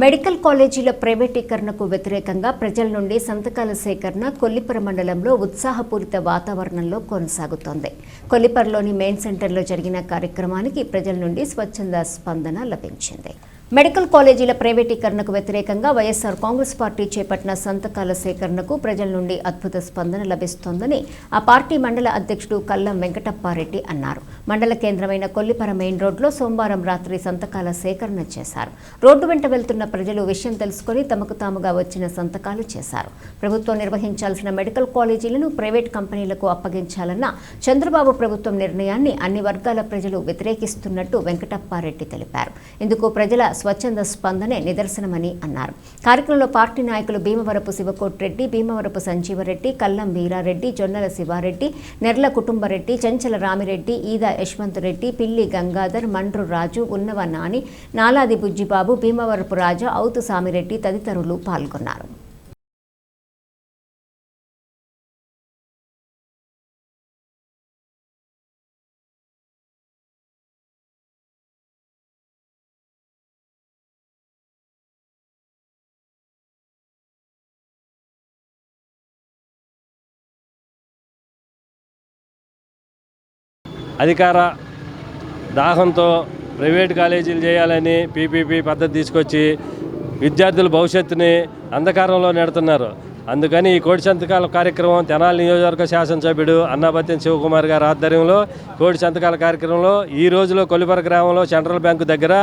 Medical కాలేజీల ప్రైవేటీకరణకు వ్యతిరేకంగా ప్రజల నుండి సంతకాల సేకరణ కొల్లిపర మండలంలో ఉత్సాహపూరిత వాతావరణంలో కొనసాగుతోంది. కొల్లిపరలోని మెయిన్ సెంటర్లో జరిగిన కార్యక్రమానికి ప్రజల నుండి స్వచ్ఛంద స్పందన లభించింది. మెడికల్ కాలేజీల ప్రైవేటీకరణకు వ్యతిరేకంగా వైఎస్ఆర్ కాంగ్రెస్ పార్టీ చేపట్టిన సంతకాల సేకరణకు ప్రజల నుండి అద్భుత స్పందన లభిస్తోందని ఆ పార్టీ మండల అధ్యక్షుడు కల్లం వెంకటప్పారెడ్డి అన్నారు. మండల కేంద్రమైన కొల్లిపర మెయిన్ రోడ్లో సోమవారం రాత్రి సంతకాల సేకరణ చేశారు. రోడ్డు వెంట వెళ్తున్న ప్రజలు విషయం తెలుసుకొని తమకు తాముగా వచ్చిన సంతకాలు చేశారు. ప్రభుత్వం నిర్వహించాల్సిన మెడికల్ కాలేజీలను ప్రైవేట్ కంపెనీలకు అప్పగించాలన్న చంద్రబాబు ప్రభుత్వం నిర్ణయాన్ని అన్ని వర్గాల ప్రజలు వ్యతిరేకిస్తున్నట్టు వెంకటప్పారెడ్డి తెలిపారు. ఇందుకు ప్రజల స్వచ్ఛంద స్పందనే నిదర్శనమని అన్నారు. కార్యక్రమంలో పార్టీ నాయకులు భీమవరపు శివకోట్రెడ్డి భీమవరపు సంజీవరెడ్డి కల్లం వీరారెడ్డి జొన్నల శివారెడ్డి నెర్ల కుటుంబరెడ్డి చెంచల రామిరెడ్డి ఈద యశ్వంత్ రెడ్డి పిల్లి గంగాధర్ మండ్రు రాజు ఉన్నవ నాని నాలాది బుజ్జిబాబు భీమవరపు రాజా అవుతు సామిరెడ్డి తదితరులు పాల్గొన్నారు. అధికార దాహంతో ప్రైవేట్ కాలేజీలు చేయాలని పీపీపీ పద్ధతి తీసుకొచ్చి విద్యార్థుల భవిష్యత్తుని అంధకారంలో నెడుతున్నారు. అందుకని ఈ కోటి సంతకాల కార్యక్రమం తెనాలి నియోజకవర్గ శాసనసభ్యుడు అన్నాపత్యం శివకుమార్ గారి ఆధ్వర్యంలో కోటి సంతకాల కార్యక్రమంలో ఈ రోజులో కొలిపర గ్రామంలో సెంట్రల్ బ్యాంకు దగ్గర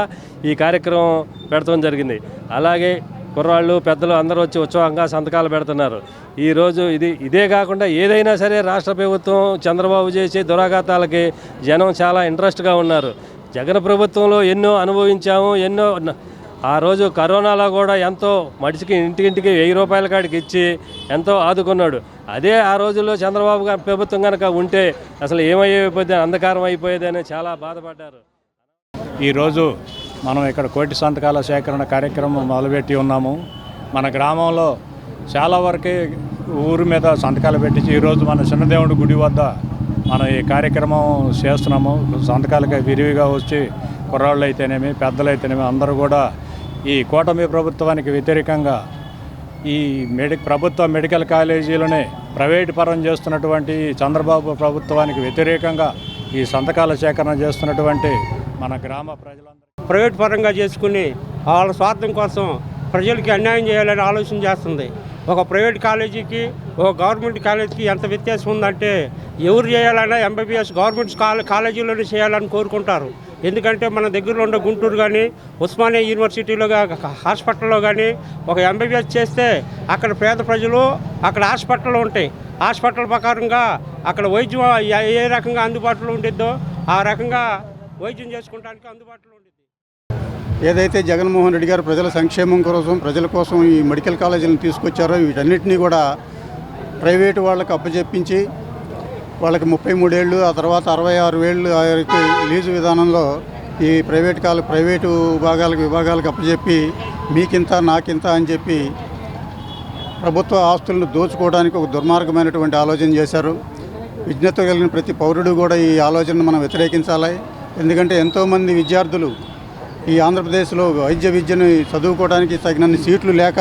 ఈ కార్యక్రమం పెడతాం జరిగింది. అలాగే కుర్రాళ్ళు పెద్దలు అందరూ వచ్చి ఉత్సవంగా సంతకాలు పెడుతున్నారు. ఈరోజు ఇది ఇదే కాకుండా ఏదైనా సరే రాష్ట్ర ప్రభుత్వం చంద్రబాబు చేసే దురాఘాతాలకి జనం చాలా ఇంట్రెస్ట్గా ఉన్నారు. జగన్ ప్రభుత్వంలో ఎన్నో అనుభవించాము ఎన్నో ఆ రోజు కరోనాలో కూడా ఎంతో మనిషికి ఇంటికింటికి వెయ్యి రూపాయల కాడికి ఇచ్చి ఎంతో ఆదుకున్నాడు. అదే ఆ రోజుల్లో చంద్రబాబు గారి ప్రభుత్వం కనుక ఉంటే అసలు ఏమైపోతే అంధకారం అయిపోయేది అని చాలా బాధపడ్డారు. ఈరోజు మనం ఇక్కడ కోటి సంతకాల సేకరణ కార్యక్రమం మొదలుపెట్టి ఉన్నాము. మన గ్రామంలో చాలా వరకే ఊరి మీద సంతకాలు పెట్టించి ఈరోజు మన చిన్నదేవుడి గుడి వద్ద మనం ఈ కార్యక్రమం చేస్తున్నాము. సంతకాలకి విరివిగా వచ్చి కుర్రాళ్ళు అయితేనేమి పెద్దలు అయితేనేమి అందరూ కూడా ఈ కూటమి ప్రభుత్వానికి వ్యతిరేకంగా ఈ మెడి ప్రభుత్వ మెడికల్ కాలేజీలని ప్రైవేటు పరం చేస్తున్నటువంటి ఈ చంద్రబాబు ప్రభుత్వానికి వ్యతిరేకంగా ఈ సంతకాల సేకరణ చేస్తున్నటువంటి మన గ్రామ ప్రజలందరూ ప్రైవేట్ పరంగా చేసుకుని వాళ్ళ స్వార్థం కోసం ప్రజలకి అన్యాయం చేయాలని ఆలోచన చేస్తుంది. ఒక ప్రైవేట్ కాలేజీకి ఒక గవర్నమెంట్ కాలేజీకి ఎంత వ్యత్యాసం ఉందంటే ఎవరు చేయాలన్నా ఎంబీబీఎస్ గవర్నమెంట్ కాలే కాలేజీలోనే చేయాలని కోరుకుంటారు. ఎందుకంటే మన దగ్గరలో ఉన్న గుంటూరు కానీ ఉస్మానియా యూనివర్సిటీలో హాస్పిటల్లో కానీ ఒక ఎంబీబీఎస్ చేస్తే అక్కడ పేద ప్రజలు అక్కడ హాస్పిటల్లో ఉంటాయి. హాస్పిటల్ ప్రకారంగా అక్కడ వైద్యం ఏ- ఏ రకంగా అందుబాటులో ఉండిద్దో ఆ రకంగా వైద్యం చేసుకోవడానికి అందుబాటులో ఉండిద్ది. ఏదైతే జగన్మోహన్ రెడ్డి గారు ప్రజల సంక్షేమం కోసం ప్రజల కోసం ఈ మెడికల్ కాలేజీలను తీసుకొచ్చారో వీటన్నిటినీ కూడా ప్రైవేటు వాళ్ళకి అప్పచెప్పించి వాళ్ళకి ముప్పై మూడేళ్ళు ఆ తర్వాత అరవై ఆరు ఏళ్ళు ఆ లీజు విధానంలో ఈ ప్రైవేట్ కాల ప్రైవేటు విభాగాలకు విభాగాలకు అప్పచెప్పి మీకింత నాకింత అని చెప్పి ప్రభుత్వ ఆస్తులను దోచుకోవడానికి ఒక దుర్మార్గమైనటువంటి ఆలోచన చేశారు. విజ్ఞత కలిగిన ప్రతి పౌరుడు కూడా ఈ ఆలోచనను మనం వ్యతిరేకించాలి. ఎందుకంటే ఎంతోమంది విద్యార్థులు ఈ ఆంధ్రప్రదేశ్లో వైద్య విద్యను చదువుకోవడానికి తగినన్ని సీట్లు లేక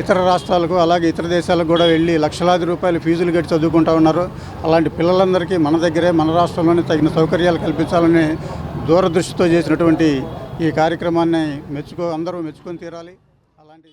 ఇతర రాష్ట్రాలకు అలాగే ఇతర దేశాలకు కూడా వెళ్ళి లక్షలాది రూపాయలు ఫీజులు కట్టి చదువుకుంటా ఉన్నారు. అలాంటి పిల్లలందరికీ మన దగ్గరే మన రాష్ట్రంలోనే తగిన సౌకర్యాలు కల్పించాలని దూరదృష్టితో చేసినటువంటి ఈ కార్యక్రమాన్ని మెచ్చుకో అందరూ మెచ్చుకొని తీరాలి. అలాంటి